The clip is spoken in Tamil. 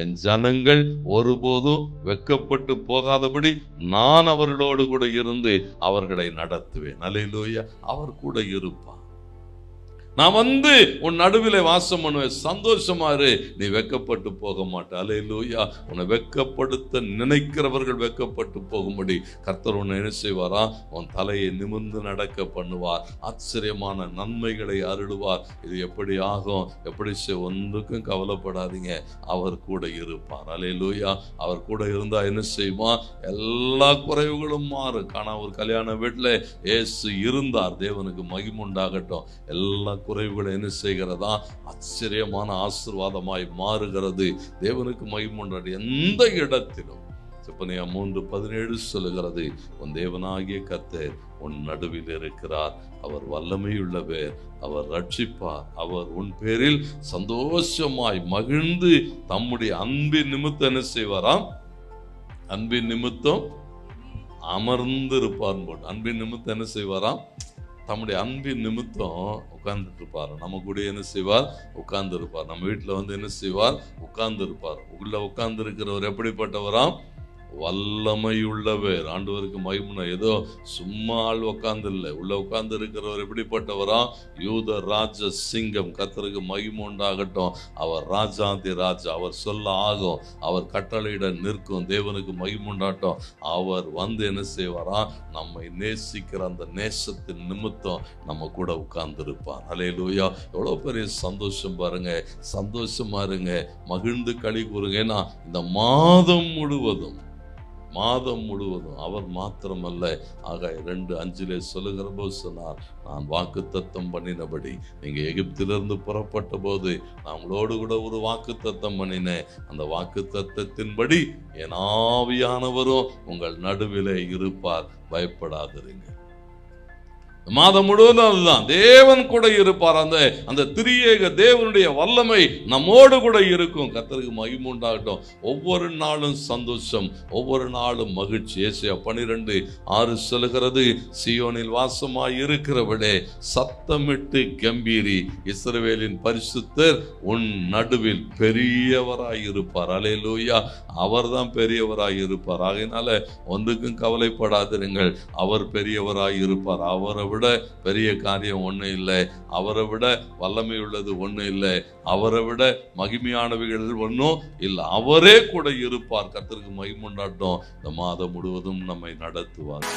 என் ஜனங்கள் ஒருபோதும் வெக்கப்பட்டு போகாதபடி நான் அவர்களோடு கூட இருந்து அவர்களை நடத்துவேன். அலையிலோயா அவர் கூட இருப்பார். நான் வந்து உன் நடுவில் வாசம் பண்ணுவேன். சந்தோஷமா இரு. நீ வெக்கப்பட்டு போக மாட்ட. அலையிலூயா உன்னை வெக்கப்படுத்த நினைக்கிறவர்கள் வெக்கப்பட்டு போகும்படி கர்த்தர் உன்னை என்ன செய்வாரா? உன் தலையை நிமிர்ந்து நடக்க பண்ணுவார். ஆச்சரியமான நன்மைகளை அருளுவார். இது எப்படி ஆகும்? எப்படி செய்- ஒன்றுக்கும் கவலைப்படாதீங்க. அவர் கூட இருப்பார். அலையிலூயா அவர் கூட இருந்தா என்ன செய்வான் எல்லா குறைவுகளும் மாறும். ஆனால் ஒரு கல்யாண வீட்டில் ஏசு இருந்தார். தேவனுக்கு மகிமுண்டாகட்டும் எல்லா குறைவுகளை என்ன செய்கிறதா? ஆச்சரியமான ஆசீர்வாதமாய் மாறுகிறது. தேவனுக்கு மகிமுண்டாடு எந்த இடத்திலும். செப்பனியா மூன்று பதினேழு சொல்லுகிறது உன் தேவனாகிய கத்தர் உன் நடுவில் இருக்கிறார். அவர் வல்லமையுள்ளவர். அவர் ரட்சிப்பார் அவர் உன் பேரில் சந்தோஷமாய் மகிழ்ந்து தம்முடைய அன்பின் நிமித்தம் என்ன செய்வாராம்? அன்பின் நிமித்தம் அமர்ந்திருப்பார் போட்டு அன்பின் நிமித்தம் என்ன செய்வாராம்? தம்முடைய அன்பின் நிமித்தம் உட்கார்ந்துட்டு இருப்பார் நம்ம கூட என்ன செய்வார்? உட்கார்ந்து இருப்பார் நம்ம வீட்டில் வந்து என்ன செய்வார்? உட்கார்ந்து இருப்பார் உள்ள உட்கார்ந்து இருக்கிறவர் எப்படிப்பட்டவராம்? வல்லமையுள்ளவர். ஆண்டவருக்கு மகிமுன ஏதோ சும்மா ஆள் உட்கார்ந்து இல்லை உள்ள உட்கார்ந்து இருக்கிறவர் எப்படிப்பட்டவரா? யூத ராஜ சிங்கம். கத்தருக்கு மகிமு உண்டாகட்டும். அவர் ராஜாந்தி ராஜா. அவர் சொல்ல ஆகும். அவர் கட்டளையிட நிற்கும். தேவனுக்கு மகிமுண்டாட்டும் அவர் வந்து என்ன செய்வாரா? நம்மை நேசிக்கிற அந்த நேசத்தின் நிமித்தம் நம்ம கூட உட்கார்ந்து இருப்பார் அலே லூயா எவ்வளோ பெரிய சந்தோஷம் பாருங்க. சந்தோஷமா இருங்க. மகிழ்ந்து களி கூறுங்க. ஏன்னா இந்த மாதம் முழுவதும் மாதம் முழுவதும் அவர் மாத்திரமல்ல. ஆக ரெண்டு அஞ்சிலே சொல்லுகிற போது சொன்னார் நான் வாக்கு தத்தம் பண்ணினபடி நீங்கள் எகிப்திலிருந்து புறப்பட்ட போது நான் உங்களோடு கூட ஒரு வாக்கு தத்தம் பண்ணினேன். அந்த வாக்கு தத்தத்தின்படி என் ஆவியானவரும் உங்கள் நடுவிலே இருப்பார். பயப்படாதிருங்க மாதம் முழுவதும் அதுதான் தேவன் கூட இருப்பார். அந்த அந்த திரியேக தேவனுடைய வல்லமை நம்மோடு கூட இருக்கும். கத்தருக்கு மகிமுண்டாகட்டும் ஒவ்வொரு நாளும் சந்தோஷம் ஒவ்வொரு நாளும் மகிழ்ச்சி. ஏசியா பனிரெண்டு ஆறு சொல்லுகிறது சியோனில் வாசமாய் இருக்கிறவளே சத்தமிட்டு கம்பீரி. இஸ்ரவேலின் பரிசுத்தர் உன் நடுவில் பெரியவராய் இருப்பார். அலையலூயா அவர்தான் பெரியவராய் இருப்பார். ஆகையினால ஒன்றுக்கும் கவலைப்படாதிருங்கள். அவர் பெரியவராய் இருப்பார். அவரை விட பெரிய காரியம் ஒன்றும் இல்லை. அவரை விட வல்லமை உள்ளது ஒன்றும் இல்லை. அவரை விட மகிமையானவைகள் ஒன்றும் இல்லை. அவரே கூட இருப்பார். கத்திற்கு மகிமுண்டாட்டம் இந்த மாதம் முழுவதும் நம்மை நடத்துவார்.